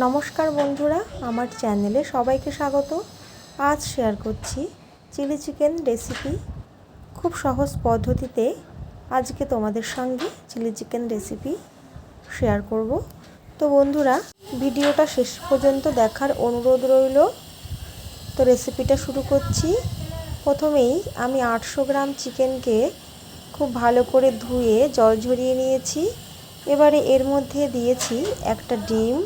নমস্কার বন্ধুরা, আমার চ্যানেলে সবাইকে স্বাগত। আজ শেয়ার করছি চিলি চিকেন রেসিপি খুব সহজ পদ্ধতিতে আজকে তোমাদের সঙ্গে চিলি চিকেন রেসিপি শেয়ার করব। তো বন্ধুরা, ভিডিওটা শেষ পর্যন্ত দেখার অনুরোধ রইল। তো রেসিপিটা শুরু করছি। প্রথমেই আমি আটশো গ্রাম চিকেনকে খুব ভালো করে ধুয়ে জল ঝরিয়ে নিয়েছি। এবারে এর মধ্যে দিয়েছি একটা ডিম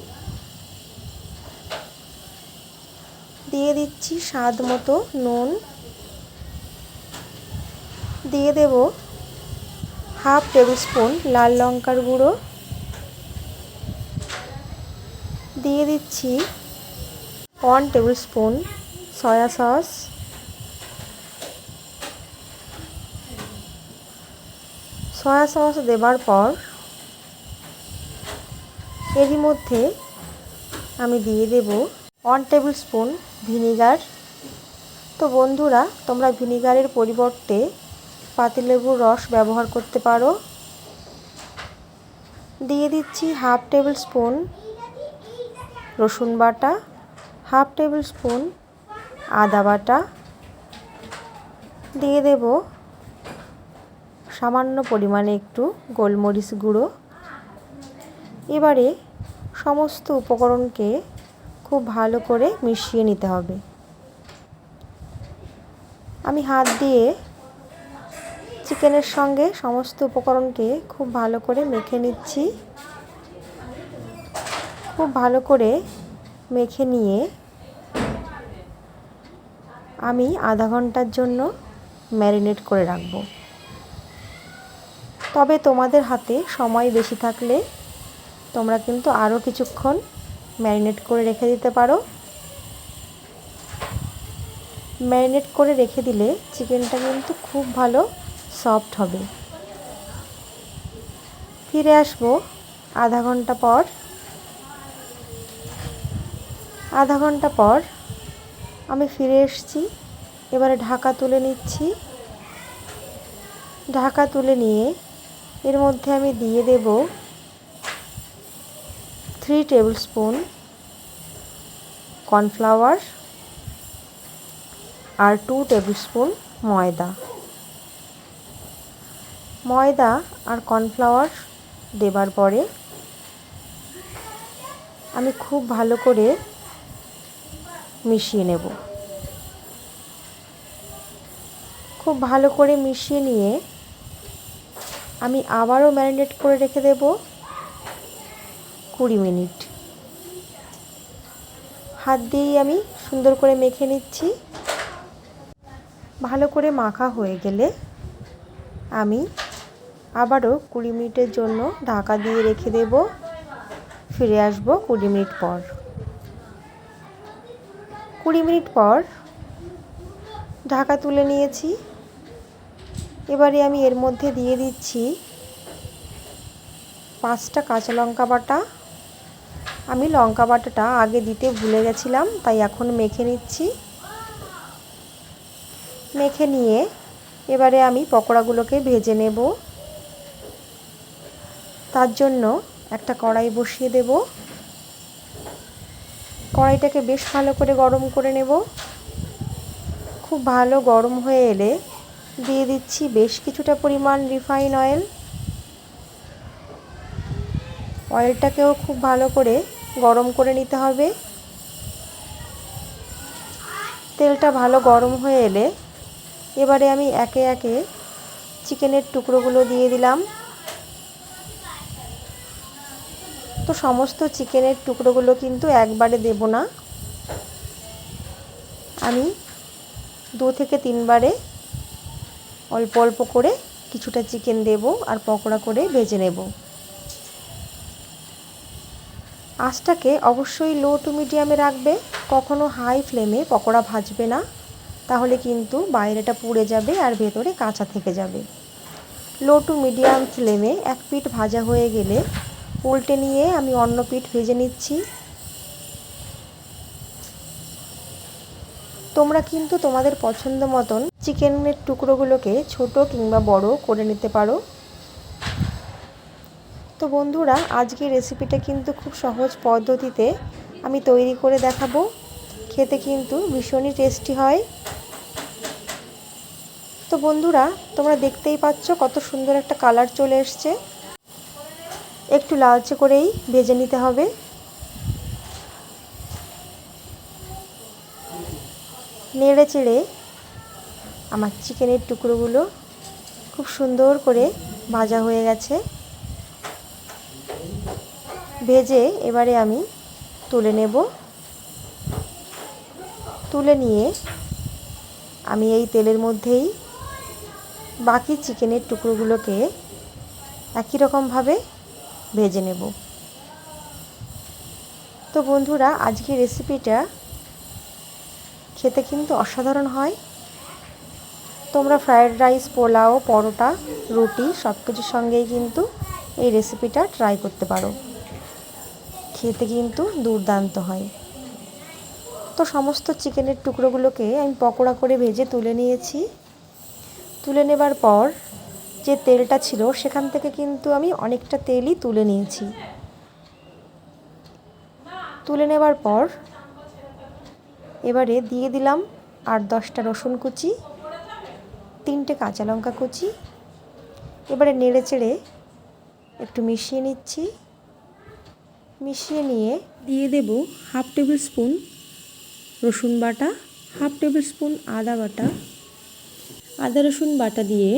দিয়ে দিচ্ছি স্বাদ মতো নুন। দিয়ে দেব হাফ টেবিল স্পুন লাল লঙ্কার গুঁড়ো। দিয়ে দিচ্ছি one tablespoon soya sauce. Soya sauce দেবার পর এরই মধ্যে আমি দিয়ে দেব ওয়ান টেবিল স্পুন ভিনিগার। তো বন্ধুরা, তোমরা ভিনিগারের পরিবর্তে পাতিলেবুর রস ব্যবহার করতে পারো। দিয়ে দিচ্ছি হাফ টেবিল স্পুন রসুন বাটা, হাফ টেবিল স্পুন আদা বাটা। দিয়ে দেব সামান্য পরিমাণে একটু গোলমরিচ গুঁড়ো। এবারে সমস্ত উপকরণকে খুব ভালো করে মিশিয়ে নিতে হবে। আমি হাত দিয়ে চিকেনের সঙ্গে সমস্ত উপকরণকে খুব ভালো করে মেখে নিচ্ছি। খুব ভালো করে মেখে নিয়ে আমি আধা ঘণ্টার জন্য ম্যারিনেট করে রাখব। তবে তোমাদের হাতে সময় বেশি থাকলে তোমরা কিন্তু আরও কিছুক্ষণ ম্যারিনেট করে রেখে দিতে পারো। ম্যারিনেট করে রেখে দিলে চিকেনটা কিন্তু খুব ভালো সফট হবে। ফিরে আসব আধা ঘণ্টা পর। আধা ঘণ্টা পর আমি ফিরে এসেছি। এবারে ঢাকা তুলে নিচ্ছি। ঢাকা তুলে নিয়ে এর মধ্যে আমি দিয়ে দেব থ্রি টেবিল স্পুন কর্নফ্লাওয়ার আর টু টেবিল স্পুন ময়দা। ময়দা আর কর্নফ্লাওয়ার দেবার পরে আমি খুব ভালো করে মিশিয়ে নেব। খুব ভালো করে মিশিয়ে নিয়ে আমি আবারও ম্যারিনেট করে রেখে দেব। কুড়ি মিনিট। হাত দিয়েই আমি সুন্দর করে মেখে নিচ্ছি। ভালো করে মাখা হয়ে গেলে আমি আবারও কুড়ি মিনিটের জন্য ঢাকা দিয়ে রেখে দেব। ফিরে আসব কুড়ি মিনিট পর। কুড়ি মিনিট পর ঢাকা তুলে নিয়েছি। এবারে আমি এর মধ্যে দিয়ে দিচ্ছি পাঁচটা কাঁচা লঙ্কা বাটা। আমি লঙ্কা বাটাটা আগে দিতে ভুলে গেছিলাম, তাই এখন মেখে নিচ্ছি। মেখে নিয়ে এবারে আমি পকোড়াগুলোকে ভেজে নেব। তার জন্য একটা কড়াই বসিয়ে দেব। কড়াইটাকে বেশ ভালো করে গরম করে নেব। খুব ভালো গরম হয়ে এলে দিয়ে দিচ্ছি বেশ কিছুটা পরিমাণ রিফাইন অয়েল। অয়েলটাকেও খুব ভালো করে গরম করে নিতে হবে। তেলটা ভালো গরম হয়ে এলে এবারে আমি একে একে চিকেনের টুকরোগুলো দিয়ে দিলাম। তো সমস্ত চিকেনের টুকরোগুলো কিন্তু একবারে দেব না। আমি দু থেকে তিনবারে অল্প অল্প করে কিছুটা চিকেন দেব আর পকোড়া করে ভেজে নেব। আঁচটাকে অবশ্যই লো টু মিডিয়ামে রাখবে, কখনো হাই ফ্লেমে পকোড়া ভাজবে না। তাহলে কিন্তু বাইরেটা পুড়ে যাবে আর ভেতরে কাঁচা থেকে যাবে। লো টু মিডিয়াম ফ্লেমে এক পিঠ ভাজা হয়ে গেলে উল্টে নিয়ে আমি অন্য পিঠ ভেজে নিচ্ছি। তোমরা কিন্তু তোমাদের পছন্দ মতন চিকেনের টুকরোগুলোকে ছোট কিংবা বড় করে নিতে পারো। তো বন্ধুরা, আজকের রেসিপিটা কিন্তু খুব সহজ পদ্ধতিতে আমি তৈরি করে দেখাবো। খেতে কিন্তু ভীষণই টেস্টি হয়। তো বন্ধুরা, তোমরা দেখতেই পাচ্ছ কত সুন্দর একটা কালার চলে এসছে। একটু লালচে করেই ভেজে নিতে হবে। নেড়ে চেড়ে আমার চিকেনের টুকরোগুলো খুব সুন্দর করে ভাজা হয়ে গেছে। ভেজে এবারে আমি তুলে নেব। তুলে নিয়ে আমি এই তেলের মধ্যেই বাকি চিকেনের টুকরোগুলোকে একই রকমভাবে ভেজে নেব। তো বন্ধুরা, আজকে রেসিপিটা খেতে কিন্তু অসাধারণ হয়। তোমরা ফ্রায়েড রাইস, পোলাও, পরোটা, রুটি সব কিছুর সঙ্গেই কিন্তু এই রেসিপিটা ট্রাই করতে পারো। খেতে কিন্তু দুর্দান্ত হয়। তো সমস্ত চিকেনের টুকরোগুলোকে আমি পকোড়া করে ভেজে তুলে নিয়েছি। তুলে নেবার পর যে তেলটা ছিল সেখান থেকে কিন্তু আমি অনেকটা তেলই তুলে নিয়েছি। তুলে নেবার পর এবারে দিয়ে দিলাম আট দশটা রসুন কুচি, তিনটে কাঁচা লঙ্কা কুচি। এবারে নেড়ে চেড়ে একটু মিশিয়ে নিচ্ছি। মিশিয়ে নিয়ে দিয়ে দেব হাফ টেবিল স্পুন রসুন বাটা, হাফ টেবিল স্পুন আদা বাটা। আদা রসুন বাটা দিয়ে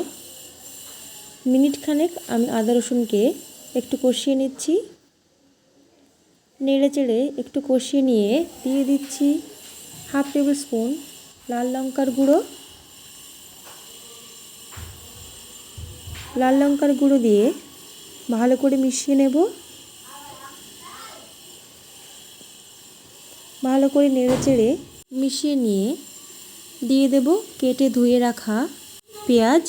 মিনিট খানেক আমি আদা রসুনকে একটু কষিয়ে নিচ্ছি। নেড়ে চেড়ে একটু কষিয়ে নিয়ে দিয়ে দিচ্ছি হাফ টেবিল স্পুন লাল লঙ্কার গুঁড়ো। লাল লঙ্কার গুঁড়ো দিয়ে ভালো করে মিশিয়ে নেব। ভালো করে নেড়ে চেড়ে মিশিয়ে নিয়ে দিয়ে দেব কেটে ধুয়ে রাখা পেঁয়াজ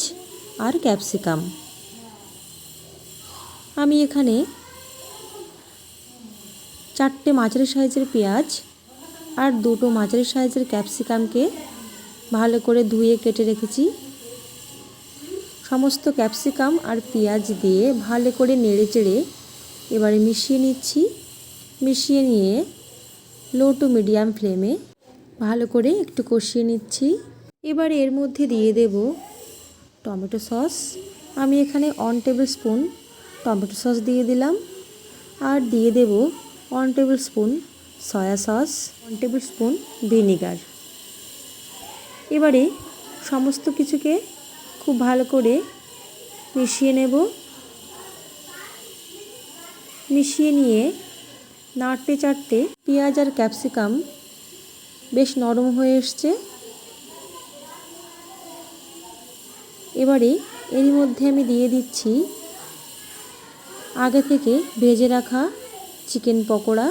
আর ক্যাপসিকাম। আমি এখানে চারটে মাঝারি সাইজের পেঁয়াজ আর দুটো মাঝারি সাইজের ক্যাপসিকামকে ভালো করে ধুয়ে কেটে রেখেছি। সমস্ত ক্যাপসিকাম আর পেঁয়াজ দিয়ে ভালো করে নেড়ে চেড়ে এবারে মিশিয়ে নিচ্ছি। মিশিয়ে নিয়ে লো টু মিডিয়াম ফ্লেমে ভালো করে একটু কষিয়ে নিচ্ছি। এবারে এর মধ্যে দিয়ে দেব টমেটো সস। আমি এখানে one tablespoon tomato sauce দিয়ে দিলাম। আর দিয়ে দেব one tablespoon soya sauce one tablespoon vinegar এবারে সমস্ত কিছুকে খুব ভালো করে মিশিয়ে নেব। মিশিয়ে নিয়ে নাড়তে চাড়তে পেঁয়াজ আর ক্যাপসিকাম বেশ নরম হয়ে এসছে। এবারে এরই মধ্যে আমি দিয়ে দিচ্ছি আগে থেকে ভেজে রাখা চিকেন পকোড়া।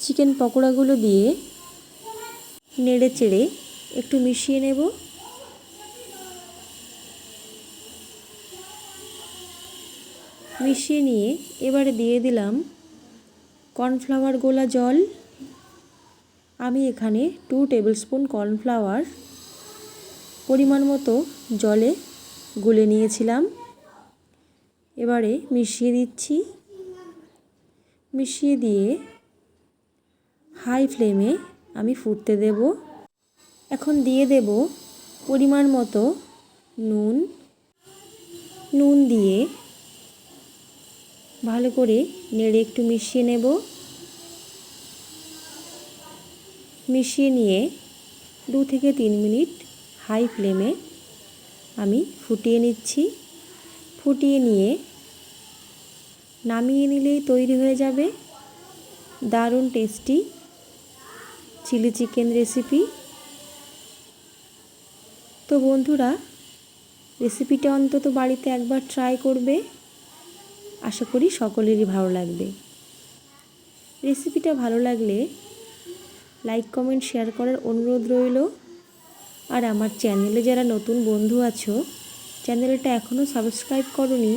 চিকেন পকোড়াগুলো দিয়ে নেড়ে চেড়ে একটু মিশিয়ে নেব। মিশিয়ে নিয়ে এবারে দিয়ে দিলাম কর্নফ্লাওয়ার গোলা জল। আমি এখানে টু টেবিল স্পুন কর্নফ্লাওয়ার পরিমাণ মতো জলে গুলে নিয়েছিলাম। এবারে মিশিয়ে দিচ্ছি। মিশিয়ে দিয়ে হাই ফ্লেমে আমি ফুটতে দেব। এখন দিয়ে দেব পরিমাণ মতো নুন। নুন দিয়ে ভালো করে নেড়ে একটু মিশিয়ে নেব। মিশিয়ে নিয়ে দু থেকে তিন মিনিট হাই ফ্লেমে আমি ফুটিয়ে নিচ্ছি। ফুটিয়ে নিয়ে নামিয়ে নিলেই তৈরি হয়ে যাবে। দারুণ টেস্টি চিলি চিকেন রেসিপি। তো বন্ধুরা, রেসিপিটা অন্তত বাড়িতে একবার ট্রাই করবে। আশা করি সকলেরই ভালো লাগবে। রেসিপিটা ভালো লাগলে লাইক, কমেন্ট, শেয়ার করার অনুরোধ রইল। আর আমার চ্যানেলে যারা নতুন বন্ধু আছো, চ্যানেলটা এখনও সাবস্ক্রাইব করনি,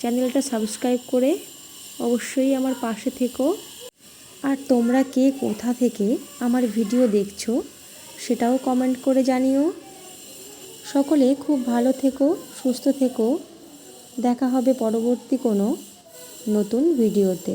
চ্যানেলটা সাবস্ক্রাইব করে অবশ্যই আমার পাশে থেকো। আর তোমরা কে কোথা থেকে আমার ভিডিও দেখছ, সেটাও কমেন্ট করে জানিও। সকলে খুব ভালো থেকো, সুস্থ থেকো। দেখা হবে পরবর্তী কোনো নতুন ভিডিওতে।